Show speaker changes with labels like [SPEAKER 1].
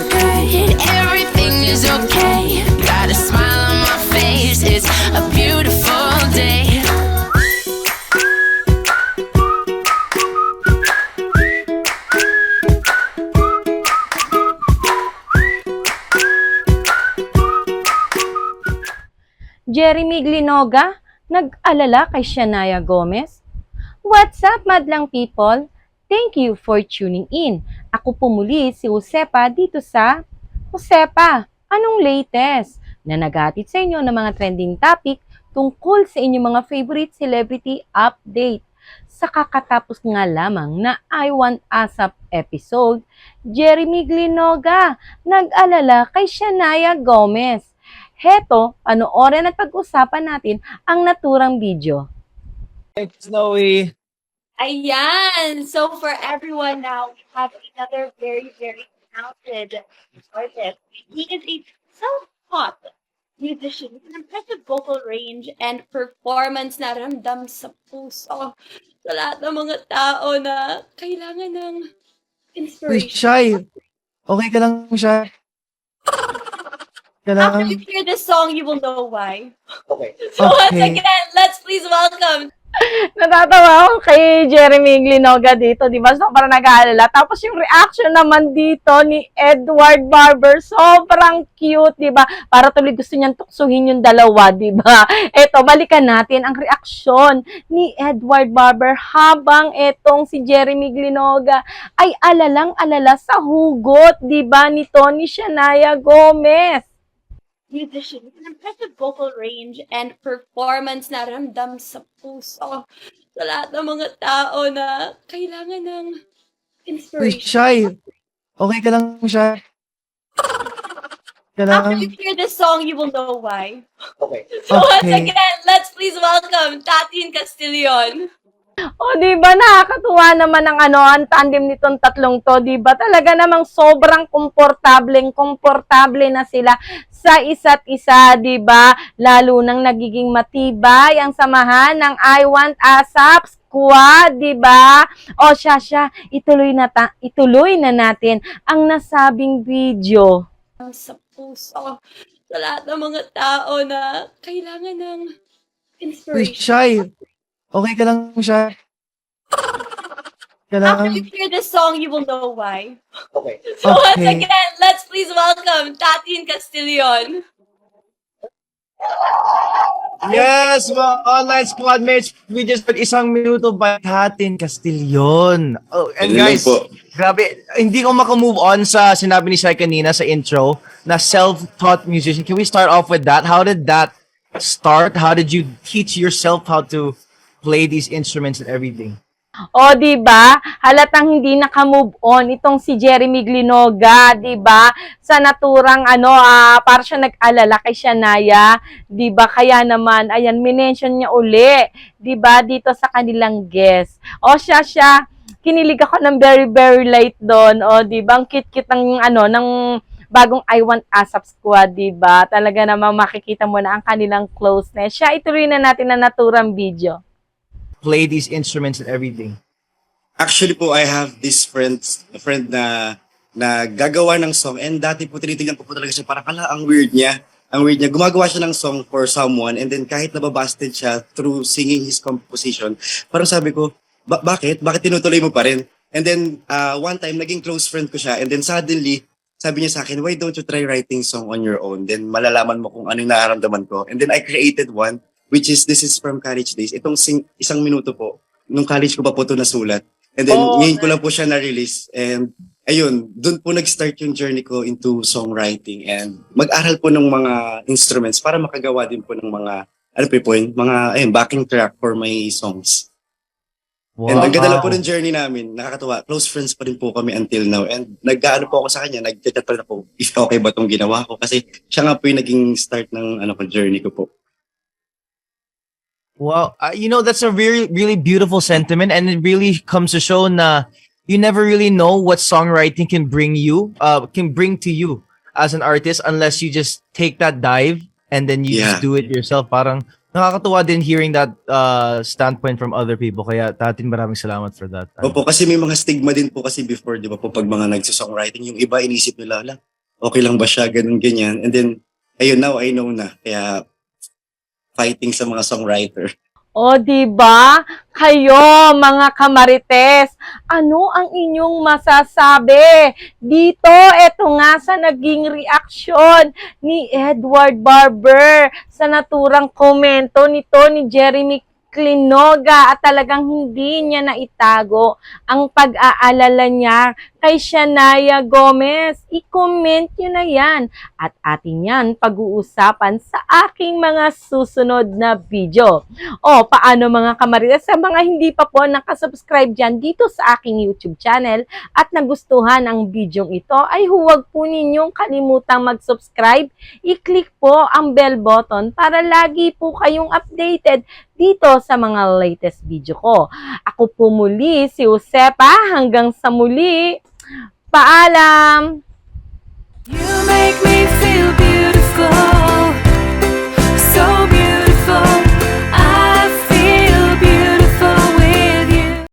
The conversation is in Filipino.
[SPEAKER 1] okay. Everything is okay. Got a smile on my face. It's a beautiful day.
[SPEAKER 2] Jeremy Glinoga, nag-alala kay Shania Gomez? What's up, madlang people? Thank you for tuning in. Ako po muli si Josepa dito sa Josepa, anong latest? Na nagatid sa inyo ng mga trending topic tungkol sa inyong mga favorite celebrity update. Sa kakatapos nga lamang na I Want ASAP episode, Jeremy Glinoga, nag-alala kay Shania Gomez. Heto, panoorin at pag-usapan natin ang naturang video.
[SPEAKER 3] Thanks, Snowy.
[SPEAKER 4] Ayan! So for everyone now, we have another very, very talented artist. He is a self-taught musician with an impressive vocal range and performance na ramdam sa puso sa lahat ng mga tao na kailangan ng
[SPEAKER 3] Uy,
[SPEAKER 4] inspiration.
[SPEAKER 3] Shy. Okay ka lang, Shy?
[SPEAKER 4] After
[SPEAKER 3] Kailangan...
[SPEAKER 4] you hear this song, you will know why.
[SPEAKER 3] Okay.
[SPEAKER 4] So once
[SPEAKER 3] Okay.
[SPEAKER 4] again, let's please welcome
[SPEAKER 2] Natatawa ako kay Jeremy Glinoga dito, di ba? Sobrang nag-aalala. Tapos yung reaction naman dito ni Edward Barber, sobrang cute, di ba? Para tuloy gusto niyang tuksuhin yung dalawa, di ba? Eto, balikan natin ang reaksyon ni Edward Barber habang etong si Jeremy Glinoga ay alalang-alala sa hugot, di ba, ni Shania Gomez.
[SPEAKER 4] Musician with an impressive vocal range and performance na ramdam sa puso sa lahat ng mga tao na kailangan ng
[SPEAKER 3] Uy,
[SPEAKER 4] inspiration.
[SPEAKER 3] Shy. Okay ka lang, Shy?
[SPEAKER 4] After you hear this song, you will know why.
[SPEAKER 3] Okay.
[SPEAKER 4] So once
[SPEAKER 3] Okay.
[SPEAKER 4] again, let's please welcome Tatin Castillon.
[SPEAKER 2] O, di ba nakakatuwa naman ang ano, ang tandem nitong tatlong to, di ba? Talaga namang sobrang komportableng, komportable na sila sa isa't isa, di ba? Lalo nang nagiging matibay ang samahan ng I Want ASAP Squad, di ba? O, siya, siya, ituloy na, ta- ituloy na natin ang nasabing video.
[SPEAKER 4] Sa puso sa lahat ng mga tao na kailangan ng
[SPEAKER 3] Uy,
[SPEAKER 4] inspiration.
[SPEAKER 3] Shy. Okay ka lang, Shy?
[SPEAKER 4] After
[SPEAKER 3] Kailangan...
[SPEAKER 4] you hear this song, you will know why.
[SPEAKER 3] Okay.
[SPEAKER 4] So once
[SPEAKER 3] Okay.
[SPEAKER 4] again, let's please welcome Tatin Castillon.
[SPEAKER 3] Yes, mga online squad mates, we just put isang minuto by Hatin Castillon. Oh, and
[SPEAKER 5] Yun lang
[SPEAKER 3] guys,
[SPEAKER 5] po.
[SPEAKER 3] grabe, hindi ko makamove on sa sinabi ni Shai kanina sa intro na self-taught musician. Can we start off with that? How did that start? How did you teach yourself how to play these instruments and everything?
[SPEAKER 2] O, di ba? Halatang hindi naka-move on itong si Jeremy Glinoga, di ba? Sa naturang ano, ah, para siya nag-alala kay Shania, di ba? Kaya naman, ayan, minention niya uli, di ba? Dito sa kanilang guest. O, siya, siya, kinilig ako ng very, very light doon. O, di ba? Ang cute-cute ng, ano, ng bagong I Want ASAP Squad, di ba? Talaga namang makikita mo na ang kanilang closeness. Siya, ituloy na natin na naturang video.
[SPEAKER 3] Play these instruments and everything.
[SPEAKER 5] Actually po, I have this friend, friend na na gagawa ng song and dati po tinitignan ko po talaga siya parang ala ang weird niya. Ang weird niya. Gumagawa siya ng song for someone and then kahit nababasted siya through singing his composition, parang sabi ko, ba- bakit? Bakit tinutuloy mo pa rin? And then uh, one time, naging close friend ko siya and then suddenly, sabi niya sa akin, why don't you try writing song on your own? Then malalaman mo kung ano yung nararamdaman ko. And then I created one, which is, this is from college days. Itong sing, isang minuto po, nung college ko pa po ito nasulat. And then,
[SPEAKER 2] Oh,
[SPEAKER 5] ngayon ko lang po siya na-release. And, ayun, doon po nag-start yung journey ko into songwriting and mag-aral po ng mga instruments para makagawa din po ng mga, ano po po yun, mga, ayun, backing track for my songs. And ang ganda lang po ng journey namin, nakakatuwa. Close friends pa rin po kami until now. And nag-ano po ako sa kanya, nag-chat pa rin ako if okay ba itong ginawa ko. Kasi siya nga po yung naging start ng ano journey ko po.
[SPEAKER 3] Wow, uh, you know that's a really really beautiful sentiment, and it really comes to show na you never really know what songwriting can bring you, uh, can bring to you as an artist unless you just take that dive and then you just
[SPEAKER 5] Yeah.
[SPEAKER 3] do it yourself. Parang nakakatuwa din hearing that uh, standpoint from other people. Kaya tatin maraming salamat for that.
[SPEAKER 5] Opo, kasi may mga stigma din po kasi before, di ba po, pag mga nagsisongwriting, yung iba inisip nila, lang, okay lang ba siya, ganun, ganyan. And then, ayun, now I know na. Kaya, fighting sa mga songwriter.
[SPEAKER 2] O, di ba? Kayo, mga kamarites, ano ang inyong masasabi? Dito, eto nga sa naging reaksyon ni Edward Barber sa naturang komento nito ni Jeremy Clinoga at talagang hindi niya naitago ang pag-aalala niya kay Shania Gomez. I-comment nyo na yan at atin yan pag-uusapan sa aking mga susunod na video. O, paano mga kamarites? Sa mga hindi pa po nakasubscribe dyan dito sa aking YouTube channel at nagustuhan ang video ito, ay huwag po ninyong kalimutang mag-subscribe. I-click po ang bell button para lagi po kayong updated dito sa mga latest video ko. Ako po muli si Josepa. Hanggang sa muli. Paalam! You make me feel beautiful.